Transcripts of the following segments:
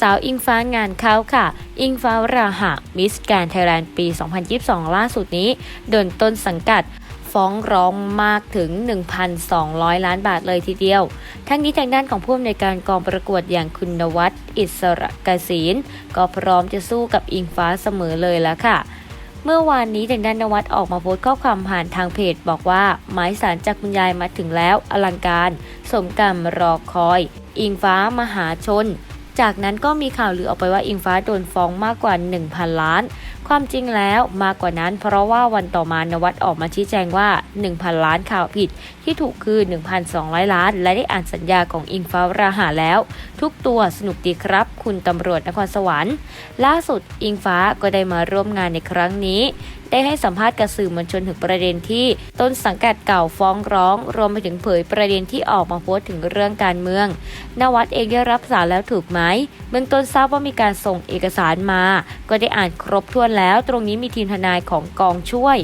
สาวอิงฟ้างานเข้าค่ะ อิงฟ้าราหะมิสแกรนไทยแลนด์ปี 2022 ล่าสุดนี้ โดนต้นสังกัดฟ้องร้องมากถึง 1,200 ล้านบาทเลยทีเดียว ทั้งนี้ทางด้านของผู้อำนวยการกองประกวดอย่างคุณนวัดอิสระกศินก็พร้อมจะสู้กับอิงฟ้าเสมอเลยแล้วค่ะ เมื่อวานนี้ทางด้านนวัดออกมาโพสต์ข้อความผ่านทางเพจบอกว่า หมายสารจากคุณยายมาถึงแล้วอลังการ สมกรรมรอคอย อิงฟ้ามหาชน จากนั้นก็มีข่าวลือออกไปว่าอิงฟ้าโดนฟ้องมากกว่า 1,000 ล้าน ความจริงแล้วมากกว่านั้นเพราะว่าวันต่อมานวัดออกมาชี้แจงว่า 1,000 ล้านข่าวผิด ที่ถูกคือ 1,200 ล้าน และได้อ่านสัญญาของอิงฟ้าราหาแล้ว ทุกตัวสนุกดีครับ คุณตำรวจนครสวรรค์ ล่าสุดอิงฟ้าก็ได้มาร่วมงานในครั้งนี้ได้ให้สัมภาษณ์กับสื่อมวลชนถึงประเด็นที่ต้นสังกัดเก่าฟ้องร้อง รวมไปถึงเผยประเด็นที่ออกมาโพสต์ถึงเรื่องการเมือง นวัดเองได้รับสารแล้วถูกไหมเบื้องต้นทราบว่ามีการส่งเอกสารมา ก็ได้อ่านครบถ้วนแล้ว ตรงนี้มีทีมทนายของกองช่วย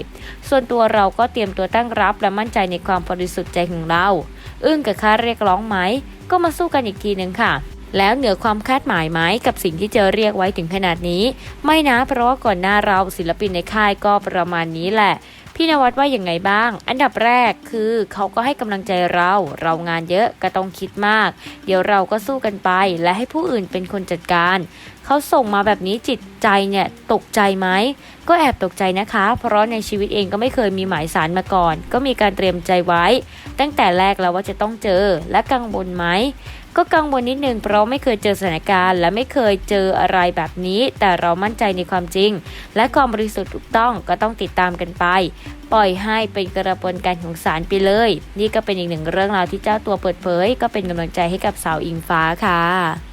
ส่วนตัวเราก็เตรียมตัวตั้งรับ และมั่นใจในความบริสุทธิ์ใจของเรา อึ้งกับค่าเรียกร้องไหม ก็มาสู้กันอีกทีหนึ่งค่ะ แล้วเหนือความคาดหมายไหมกับสิ่งที่เจอเรียกไว้ถึงขนาดนี้ ไม่นะเพราะว่าก่อนหน้าเราศิลปินในค่ายก็ประมาณนี้แหละ พี่นวัดว่าอย่างไงบ้าง อันดับแรกคือเขาก็ให้กำลังใจเรา เรางานเยอะก็ต้องคิดมาก เดี๋ยวเราก็สู้กันไป และให้ผู้อื่นเป็นคนจัดการ เขาส่งมาแบบนี้จิตใจเนี่ยตกใจไหม ก็แอบตกใจนะคะ เพราะในชีวิตเองก็ไม่เคยมีหมายสารมาก่อน ก็มีการเตรียมใจไว้ ตั้งแต่แรกแล้วว่าจะต้องเจอและกังวลไหม ก็กังวลนิดนึงเพราะไม่เคยเจอสถานการณ์ และไม่เคยเจออะไรแบบนี้ แต่เรามั่นใจในความจริง และความบริสุทธิ์ถูกต้องก็ต้องติดตามกันไป ปล่อยให้เป็นกระบวนการของศาลไปเลย นี่ก็เป็นอีกหนึ่งเรื่องราวที่เจ้าตัวเปิดเผย ก็เป็นกำลังใจให้กับสาวอิงฟ้าค่ะ